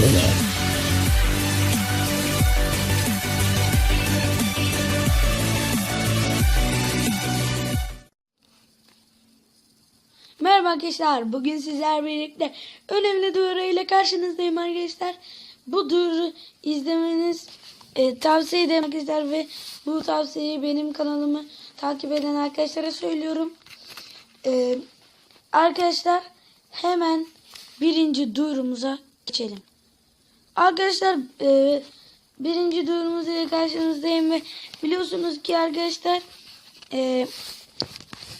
Kenan. Merhaba arkadaşlar. Bugün sizler birlikte önemli duyuru ile karşınızdayım arkadaşlar. Bu duyuru izlemeniz e, tavsiye ederim arkadaşlar ve bu tavsiyeyi benim kanalımı takip eden arkadaşlara söylüyorum. E, arkadaşlar hemen birinci duyurumuza geçelim. Arkadaşlar e, birinci duyurumuz ile karşınızdayım ve biliyorsunuz ki arkadaşlar e,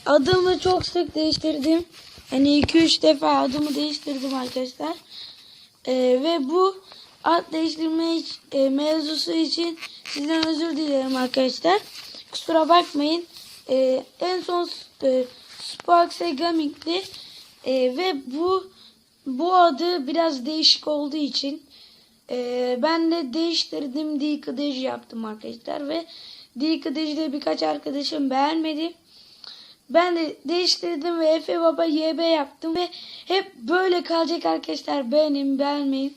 Adımı çok sık değiştirdim. Hani 2-3 defa adımı değiştirdim arkadaşlar. Ee, ve bu ad değiştirme e, mevzusu için sizden özür dilerim arkadaşlar. Kusura bakmayın. Ee, en son e, Sparks'e Gaming'di. Ee, ve bu bu adı biraz değişik olduğu için e, ben de değiştirdim. Decodage yaptım arkadaşlar. Ve Decodage'de birkaç arkadaşım beğenmedi. Ben de değiştirdim ve Efe Baba YB yaptım ve hep böyle kalacak arkadaşlar. Beğenin beğenmeyin.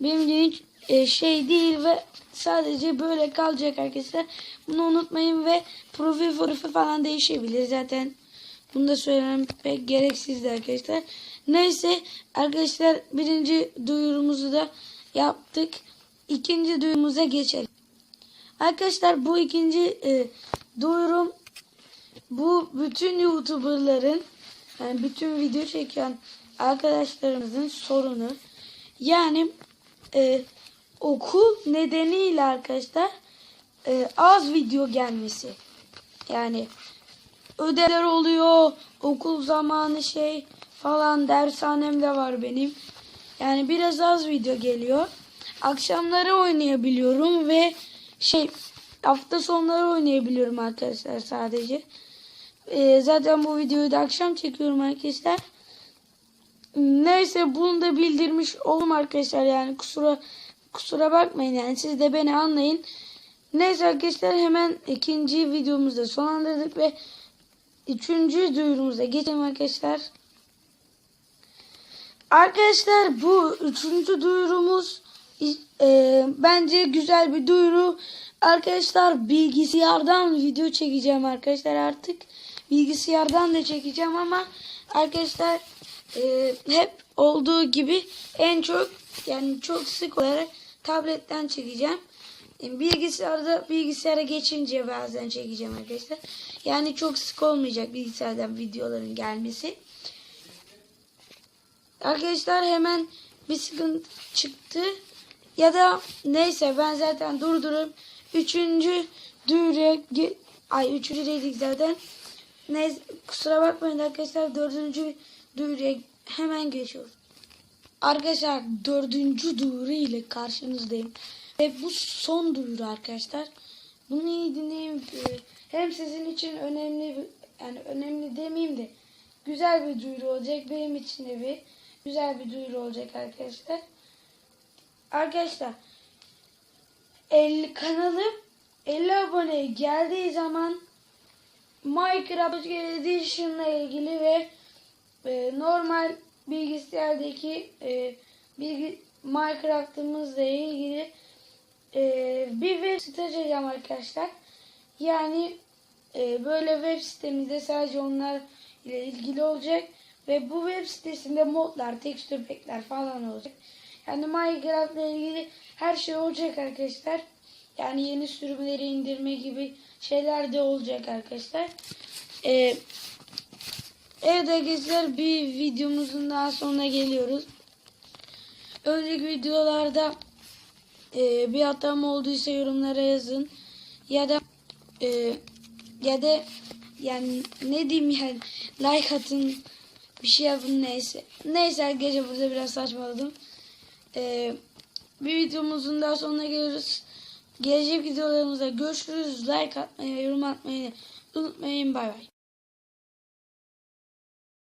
Benim için e, şey değil ve sadece böyle kalacak arkadaşlar. Bunu unutmayın ve profil fotoğrafı falan değişebilir. Zaten bunu da söylemem pek gereksizdi arkadaşlar. Neyse arkadaşlar birinci duyurumuzu da yaptık. İkinci duyurumuza geçelim. Arkadaşlar bu ikinci e, duyurum bu bütün YouTuber'ların yani bütün video çeken arkadaşlarımızın sorunu. Yani e, okul nedeniyle arkadaşlar e, az video gelmesi. Yani ödevler oluyor, okul zamanı şey falan dershanem de var benim. Yani biraz az video geliyor. Akşamları oynayabiliyorum ve şey hafta sonları oynayabiliyorum arkadaşlar sadece. Ee, zaten bu videoyu da akşam çekiyorum arkadaşlar. Neyse bunu da bildirmiş oldum arkadaşlar yani kusura kusura bakmayın yani siz de beni anlayın. Neyse arkadaşlar hemen ikinci videomuzda sonlandırdık ve üçüncü duyurumuza geçelim arkadaşlar. Arkadaşlar bu üçüncü duyurumuz e, bence güzel bir duyuru. Arkadaşlar bilgisayardan video çekeceğim arkadaşlar artık. Bilgisayardan da çekeceğim ama arkadaşlar e, hep olduğu gibi en çok yani çok sık olarak tabletten çekeceğim. E, bilgisayarda bilgisayara geçince bazen çekeceğim arkadaşlar. Yani çok sık olmayacak bilgisayardan videoların gelmesi. Arkadaşlar hemen bir sıkıntı çıktı. Ya da neyse ben zaten durdurup üçüncü duyuruya ay üçüncü dedik zaten. Neyse kusura bakmayın arkadaşlar dördüncü duyuruya hemen geçiyoruz. Arkadaşlar dördüncü duyuru ile karşınızdayım. Ve bu son duyuru arkadaşlar. Bunu iyi dinleyin. Hem sizin için önemli yani önemli demeyeyim de güzel bir duyuru olacak. Benim için de bir güzel bir duyuru olacak arkadaşlar. Arkadaşlar 50 kanalım 50 abone geldiği zaman Minecraft Edition ile ilgili ve e, normal bilgisayardaki e, bilgi Minecraft'ımızla ilgili e, bir web site açacağım arkadaşlar. Yani e, böyle web sitemizde sadece onlar ile ilgili olacak ve bu web sitesinde modlar, tekstür pack'ler falan olacak. Yani Minecraft ile ilgili her şey olacak arkadaşlar. Yani yeni sürümleri indirme gibi şeyler de olacak arkadaşlar. Ee, evet arkadaşlar bir videomuzun daha sonuna geliyoruz. Önceki videolarda e, bir hatam olduysa yorumlara yazın. Ya da e, ya da yani ne diyeyim yani like atın bir şey yapın neyse. Neyse gece burada biraz saçmaladım. Ee, bir videomuzun daha sonuna geliyoruz. Gelecek videolarımızda görüşürüz. Like atmayı, yorum atmayı unutmayın. Bay bay.